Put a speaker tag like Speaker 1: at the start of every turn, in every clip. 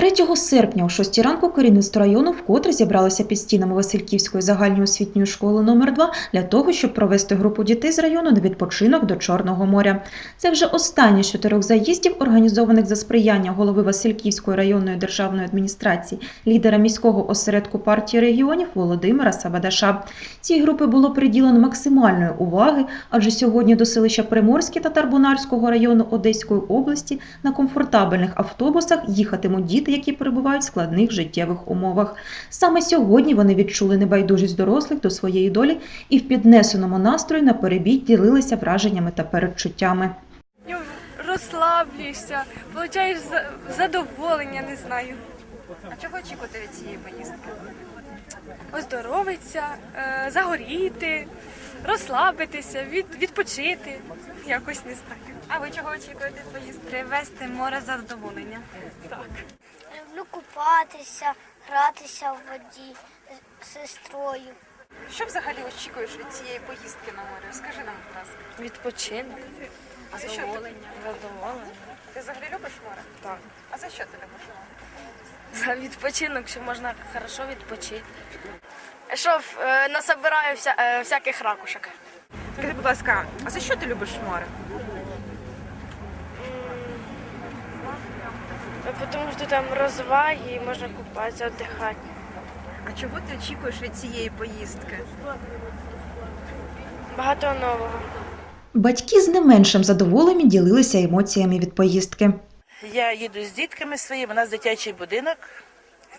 Speaker 1: 3 серпня о 6 ранку керівництво району вкотре зібралося під стінами Васильківської загальноосвітньої школи номер 2 для того, щоб провести групу дітей з району на відпочинок до Чорного моря. Це вже останній з чотирьох заїздів, організованих за сприяння голови Васильківської районної державної адміністрації, лідера міського осередку партії регіонів Володимира Сабадаша. Цій групі було приділено максимальної уваги, адже сьогодні до селища Приморське Татарбунарського району Одеської області на комфортабельних автобусах їхатимуть діти, які перебувають в складних життєвих умовах. Саме сьогодні вони відчули небайдужість дорослих до своєї долі і в піднесеному настрої на перебій ділилися враженнями та передчуттями.
Speaker 2: Розслаблюєшся, получаєш за- задоволення, не знаю.
Speaker 3: А чого очікувати від цієї поїздки?
Speaker 2: Оздоровитися, е, загоріти, розслабитися, від, відпочити. Якось не знаю.
Speaker 3: А ви чого очікуєте від поїздки?
Speaker 4: Привезти море задоволення.
Speaker 5: Люблю купатися, гратися в воді з сестрою.
Speaker 3: Що взагалі очікуєш від цієї поїздки на море? Скажи нам, будь ласка.
Speaker 2: Відпочинок,
Speaker 3: А за що ти?
Speaker 2: задоволення.
Speaker 3: Ти взагалі любиш море?
Speaker 2: Так.
Speaker 3: А за що ти любиш море?
Speaker 2: За відпочинок, що можна хорошо відпочити. Щоб е, насобираю вся, е, всяких ракушок.
Speaker 3: Скажи, будь ласка, а за що ти любиш море?
Speaker 2: Тому що там розваги і можна купатися, віддихати.
Speaker 3: А чого ти очікуєш від цієї поїздки?
Speaker 2: Багато нового.
Speaker 1: Батьки з не меншим задоволенням ділилися емоціями від поїздки.
Speaker 6: Я їду з дітками своїми, у нас дитячий будинок,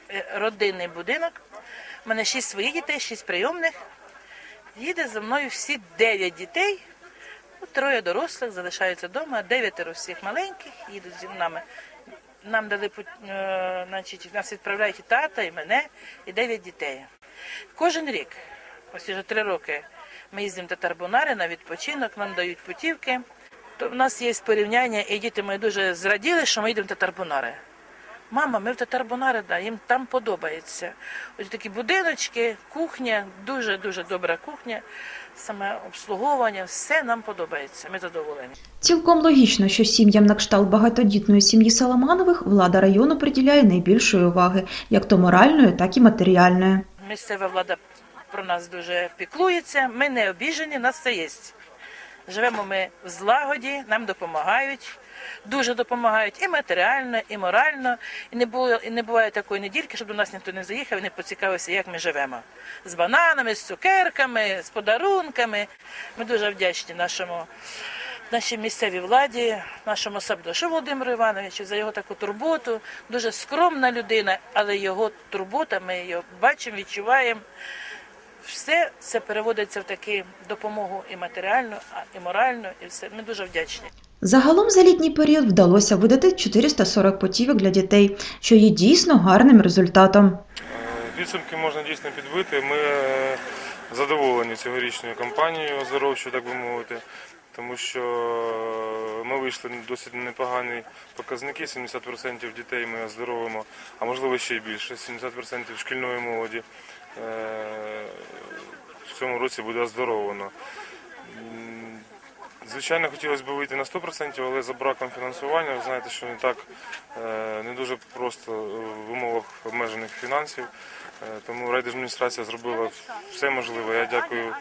Speaker 6: е, родинний будинок. У мене шість своїх дітей, шість прийомних. Їде за мною всі дев'ять дітей. Ну, Троє дорослих залишаються вдома, дев'ятеро всіх маленьких їдуть зі нами. Нам дали е, значить, нас відправляють і тата, і мене, і дев'ять дітей. Кожен рік, ось вже три роки, ми їздимо в Татарбунари на відпочинок, нам дають путівки. То в нас є порівняння, і діти мої дуже зраділи, що ми їдемо в Татарбунари. Мама, ми в Татарбунари, да, їм там подобається. Ось такі будиночки, кухня, дуже-дуже добра кухня, саме обслуговування, все нам подобається. Ми задоволені.
Speaker 1: Цілком логічно, що сім'ям на кшталт багатодітної сім'ї Саламанових влада району приділяє найбільшої уваги, як то моральної, так і матеріальної.
Speaker 6: Місцева влада про нас дуже піклується. Ми не обіжені, нас все є. Живемо ми в злагоді, нам допомагають, дуже допомагають і матеріально, і морально. І не було, і не буває такої недільки, щоб до нас ніхто не заїхав і не поцікавився, як ми живемо. З бананами, з цукерками, з подарунками. Ми дуже вдячні нашому. Нашій місцевій владі, нашому Сабдошу Володимиру Івановичу за його таку турботу. Дуже скромна людина, але його турбота, ми його бачимо, відчуваємо. Все це переводиться в таку допомогу і матеріальну, і моральну, і все. Ми дуже вдячні.
Speaker 1: Загалом за літній період вдалося видати 440 путівок для дітей, що є дійсно гарним результатом.
Speaker 7: Е, Підсумки можна дійсно підбити. Ми е, задоволені цьогорічною кампанією оздоровчою, так би мовити, тому що е, ми вийшли на досить непогані показники. 70% дітей ми оздоровимо, а можливо ще й більше. 70% шкільної молоді е, в цьому році буде оздоровано. Звичайно, хотілося б вийти на 100%, але за браком фінансування, ви знаєте, що не так е, не дуже просто в умовах обмежених фінансів. Е, Тому райдержадміністрація зробила все можливе. Я дякую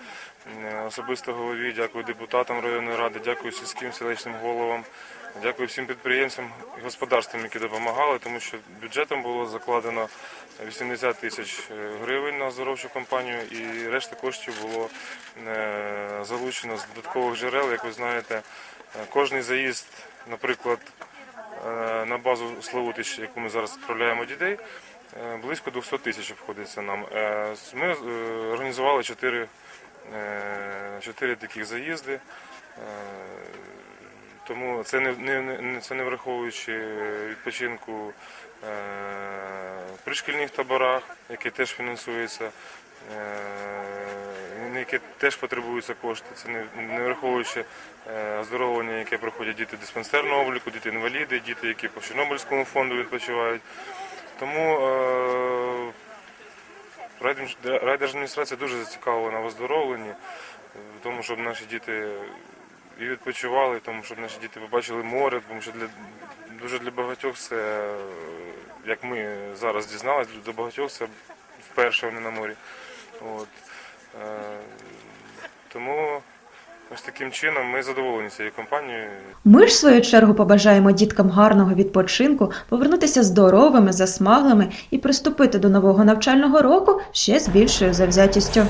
Speaker 7: особисто голові, дякую депутатам районної ради, дякую сільським селищним головам, дякую всім підприємцям і господарствам, які допомагали, тому що бюджетом було закладено 80 тисяч е, гривень на оздоровчу кампанію і решта коштів було е, залучено з додаткових джерел. Як ви знаєте, е, кожний заїзд, наприклад, е, на базу Славутич, яку ми зараз відправляємо дітей, е, близько 200 тисяч обходиться нам. Е, Ми е, організували 4, 4 таких заїзди. Е, Тому це не, не, це не враховуючи відпочинку е, при таборах, які теж фінансуються, е, які теж потребуються кошти. Це не, не враховуючи е, оздоровлення, яке проходять діти диспансерного обліку, діти інваліди, діти, які по Чорнобильському фонду відпочивають. Тому е, райдержадміністрація дуже зацікавлена в оздоровленні, тому, щоб наші діти і відпочивали, тому щоб наші діти побачили море, тому що для дуже для багатьох це як ми зараз дізналися, до багатьох це вперше вони на морі. От. Е, Тому ось таким чином ми задоволені цією компанією.
Speaker 1: Ми ж, в свою чергу, побажаємо діткам гарного відпочинку, повернутися здоровими, засмаглими і приступити до нового навчального року ще з більшою завзятістю.